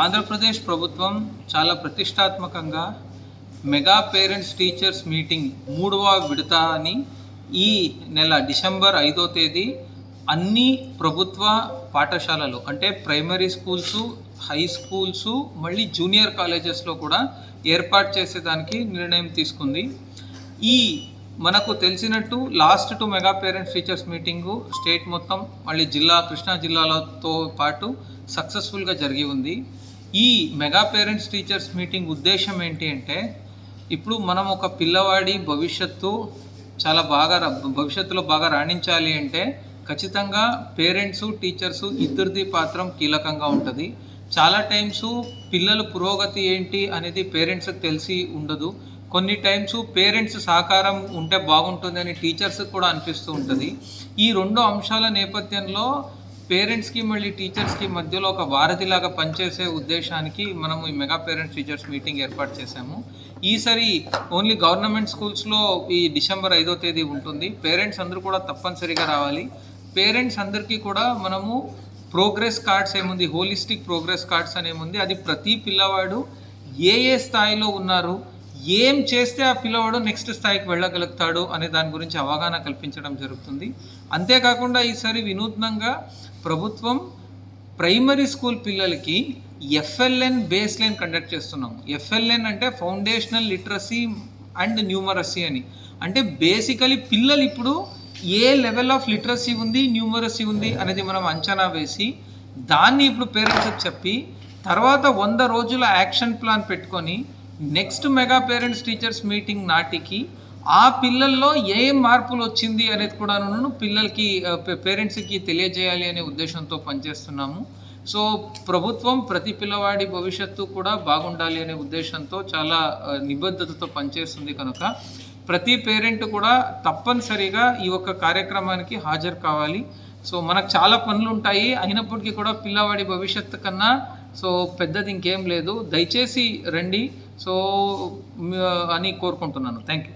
ఆంధ్రప్రదేశ్ ప్రభుత్వం చాలా ప్రతిష్టాత్మకంగా మెగా పేరెంట్స్ టీచర్స్ మీటింగ్ మూడవ విడత అని ఈ నెల డిసెంబర్ ఐదో తేదీ అన్ని ప్రభుత్వ పాఠశాలలు అంటే primary schools high schools junior junior కాలేజెస్లో కూడా ఏర్పాటు చేసేదానికి నిర్ణయం తీసుకుంది. ఈ మనకు తెలిసినట్టు last two mega parents teachers meeting state మొత్తం మళ్ళీ జిల్లా కృష్ణా జిల్లాలతో పాటు సక్సెస్ఫుల్గా జరిగి ఉంది. ఈ మెగా పేరెంట్స్ టీచర్స్ మీటింగ్ ఉద్దేశం ఏంటి అంటే ఇప్పుడు మనం ఒక పిల్లవాడి భవిష్యత్తు చాలా బాగా ర- భవిష్యత్తులో బాగా రాణించాలి అంటే ఖచ్చితంగా పేరెంట్స్ టీచర్స్ ఇద్దరిది పాత్రం కీలకంగా ఉంటుంది. చాలా టైమ్స్ పిల్లల పురోగతి ఏంటి అనేది పేరెంట్స్కి తెలిసి ఉండదు. కొన్ని టైమ్స్ పేరెంట్స్ సహకారం ఉంటే బాగుంటుందని టీచర్స్కి కూడా అనిపిస్తూ ఉంటుంది. ఈ రెండు అంశాల నేపథ్యంలో పేరెంట్స్కి మళ్ళీ టీచర్స్కి మధ్యలో ఒక వారధిలాగా పనిచేసే ఉద్దేశానికి మనము ఈ మెగా పేరెంట్స్ టీచర్స్ మీటింగ్ ఏర్పాటు చేశాము. ఈసారి ఓన్లీ గవర్నమెంట్ స్కూల్స్లో ఈ డిసెంబర్ ఐదో తేదీ ఉంటుంది. పేరెంట్స్ అందరూ కూడా తప్పనిసరిగా రావాలి. పేరెంట్స్ అందరికీ కూడా మనము ప్రోగ్రెస్ కార్డ్స్ ఏముంది హోలిస్టిక్ ప్రోగ్రెస్ కార్డ్స్ అనేముంది అది ప్రతి పిల్లవాడు ఏ ఏ స్థాయిలో ఉన్నారు ఏం చేస్తే ఆ పిల్లవాడు నెక్స్ట్ స్థాయికి వెళ్ళగలుగుతాడు అనే దాని గురించి అవగాహన కల్పించడం జరుగుతుంది. అంతేకాకుండా ఈసారి వినూత్నంగా ప్రభుత్వం ప్రైమరీ స్కూల్ పిల్లలకి ఎఫ్ఎల్ఎన్ బేస్ లైన్ కండక్ట్ చేస్తున్నాము ఎఫ్ఎల్ఎన్ అంటే ఫౌండేషనల్ లిటరసీ అండ్ న్యూమరసీ అని. అంటే బేసికలీ పిల్లలు ఇప్పుడు ఏ లెవెల్ ఆఫ్ లిటరసీ ఉంది న్యూమరసీ ఉంది అనేది మనం అంచనా వేసి దాన్ని ఇప్పుడు పేరెంట్స్కి చెప్పి తర్వాత వంద రోజుల యాక్షన్ ప్లాన్ పెట్టుకొని next mega parents teachers meeting నాటికి ఆ పిల్లల్లో ఏం మార్పులు వచ్చింది అనేది కూడాను పిల్లలకి పేరెంట్స్కి తెలియజేయాలి అనే ఉద్దేశంతో పనిచేస్తున్నాము. సో ప్రభుత్వం ప్రతి పిల్లవాడి భవిష్యత్తు కూడా బాగుండాలి అనే ఉద్దేశంతో చాలా నిబద్ధతతో పనిచేస్తుంది కనుక ప్రతి పేరెంట్ కూడా తప్పనిసరిగా ఈ యొక్క కార్యక్రమానికి హాజరు కావాలి. సో మనకు చాలా పనులు ఉంటాయి అయినప్పటికీ కూడా పిల్లవాడి భవిష్యత్తు కన్నా సో పెద్దది ఇంకేం లేదు. దయచేసి రండి. సో అని కోరుకుంటున్నాను. Thank you